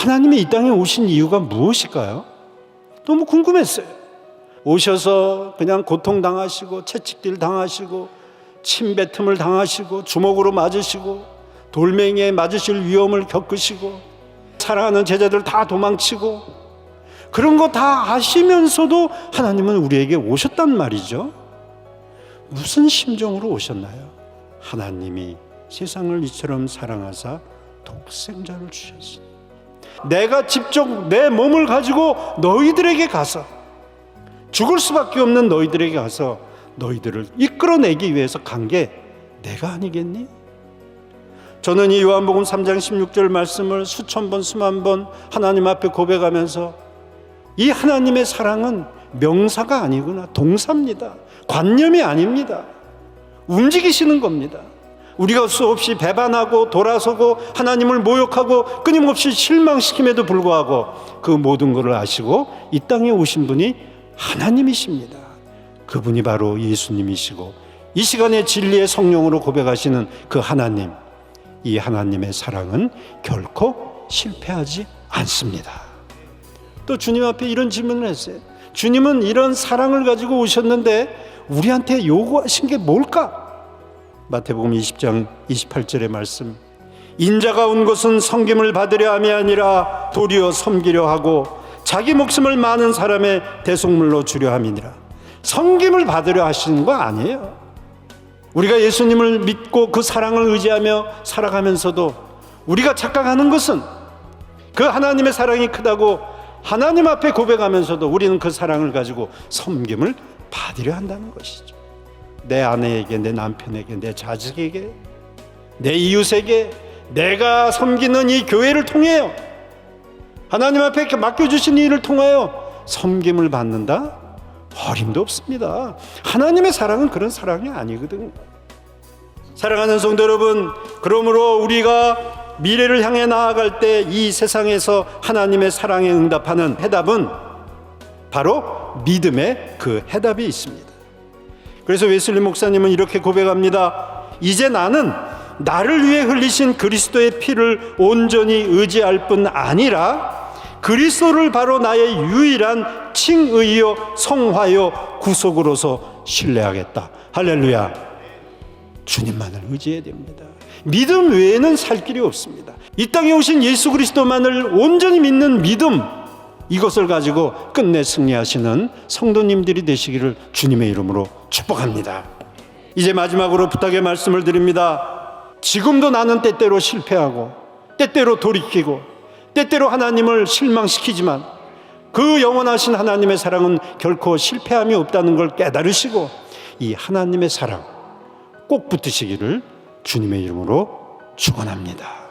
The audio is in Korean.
하나님이 이 땅에 오신 이유가 무엇일까요? 너무 궁금했어요. 오셔서 그냥 고통당하시고 채찍질 당하시고 침뱉음을 당하시고 주먹으로 맞으시고 돌멩이에 맞으실 위험을 겪으시고 사랑하는 제자들 다 도망치고 그런 거 다 아시면서도 하나님은 우리에게 오셨단 말이죠. 무슨 심정으로 오셨나요? 하나님이 세상을 이처럼 사랑하사 독생자를 주셨습니다. 내가 직접 내 몸을 가지고 너희들에게 가서 죽을 수밖에 없는 너희들에게 가서 너희들을 이끌어내기 위해서 간 게 내가 아니겠니? 저는 이 요한복음 3장 16절 말씀을 수천 번 수만 번 하나님 앞에 고백하면서 이 하나님의 사랑은 명사가 아니구나 동사입니다. 관념이 아닙니다. 움직이시는 겁니다. 우리가 수없이 배반하고 돌아서고 하나님을 모욕하고 끊임없이 실망시킴에도 불구하고 그 모든 것을 아시고 이 땅에 오신 분이 하나님이십니다. 그분이 바로 예수님이시고 이 시간에 진리의 성령으로 고백하시는 그 하나님, 이 하나님의 사랑은 결코 실패하지 않습니다. 또 주님 앞에 이런 질문을 했어요. 주님은 이런 사랑을 가지고 오셨는데 우리한테 요구하신 게 뭘까? 마태복음 20장 28절의 말씀. 인자가 온 것은 섬김을 받으려 함이 아니라 도리어 섬기려 하고 자기 목숨을 많은 사람의 대속물로 주려 함이니라. 섬김을 받으려 하시는 거 아니에요. 우리가 예수님을 믿고 그 사랑을 의지하며 살아가면서도 우리가 착각하는 것은 그 하나님의 사랑이 크다고 하나님 앞에 고백하면서도 우리는 그 사랑을 가지고 섬김을 받으려 한다는 것이죠. 내 아내에게, 내 남편에게, 내 자식에게, 내 이웃에게 내가 섬기는 이 교회를 통해요. 하나님 앞에 맡겨주신 일을 통하여 섬김을 받는다? 어림도 없습니다. 하나님의 사랑은 그런 사랑이 아니거든요. 사랑하는 성도 여러분, 그러므로 우리가 미래를 향해 나아갈 때 이 세상에서 하나님의 사랑에 응답하는 해답은 바로 믿음의 그 해답이 있습니다. 그래서 웨슬리 목사님은 이렇게 고백합니다. 이제 나는 나를 위해 흘리신 그리스도의 피를 온전히 의지할 뿐 아니라 그리스도를 바로 나의 유일한 칭의요 성화요 구속으로서 신뢰하겠다. 할렐루야. 주님만을 의지해야 됩니다. 믿음 외에는 살 길이 없습니다. 이 땅에 오신 예수 그리스도만을 온전히 믿는 믿음 이것을 가지고 끝내 승리하시는 성도님들이 되시기를 주님의 이름으로 축복합니다. 이제 마지막으로 부탁의 말씀을 드립니다. 지금도 나는 때때로 실패하고 때때로 돌이키고 때때로 하나님을 실망시키지만 그 영원하신 하나님의 사랑은 결코 실패함이 없다는 걸 깨달으시고 이 하나님의 사랑 꼭 붙으시기를 주님의 이름으로 축원합니다.